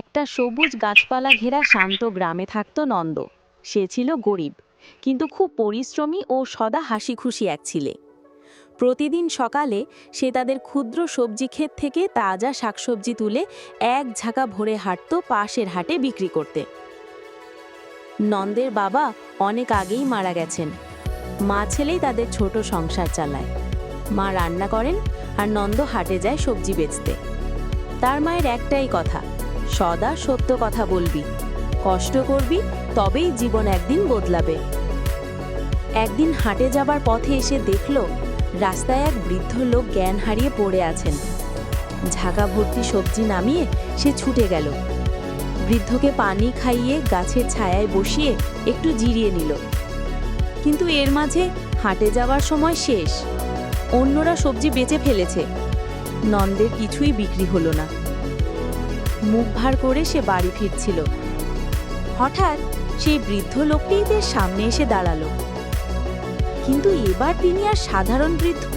একটা সবুজ গাছপালা ঘেরা শান্ত গ্রামে থাকত নন্দ। সে ছিল গরিব, কিন্তু খুব পরিশ্রমী ও সদা হাসি খুশি এক ছিলে। প্রতিদিন সকালে সে তাদের ক্ষুদ্র সবজি ক্ষেত থেকে তাজা শাকসবজি তুলে এক ঝাঁকা ভরে হাঁটত পাশের হাটে বিক্রি করতে। নন্দের বাবা অনেক আগেই মারা গেছেন। মা ছেলেই তাদের ছোট সংসার চালায়। মা রান্না করেন আর নন্দ হাটে যায় সবজি বেচতে। তার মায়ের একটাই কথা সদা সত্য কথা বলবি। কষ্ট করবি, তবেই জীবন একদিন বদলাবে। একদিন হাটে যাবার পথে এসে দেখল, রাস্তায় এক বৃদ্ধ লোক জ্ঞান হারিয়ে পড়ে আছেন। ঝাঁকা ভর্তি সবজি নামিয়ে সে ছুটে গেল। বৃদ্ধকে পানি খাইয়ে গাছের ছায়ায় বসিয়ে একটু জিরিয়ে নিল। কিন্তু এর মাঝে হাটে যাওয়ার সময় শেষ। অন্যরা সবজি বেচে ফেলেছে। নন্দের কিছুই বিক্রি হলো না। মুখ ভার করে সে বাড়ি ফিরছিল। হঠাৎ সেই বৃদ্ধ লোকটি সামনে এসে দাঁড়াল। কিন্তু এবার তিনি আর সাধারণ বৃদ্ধ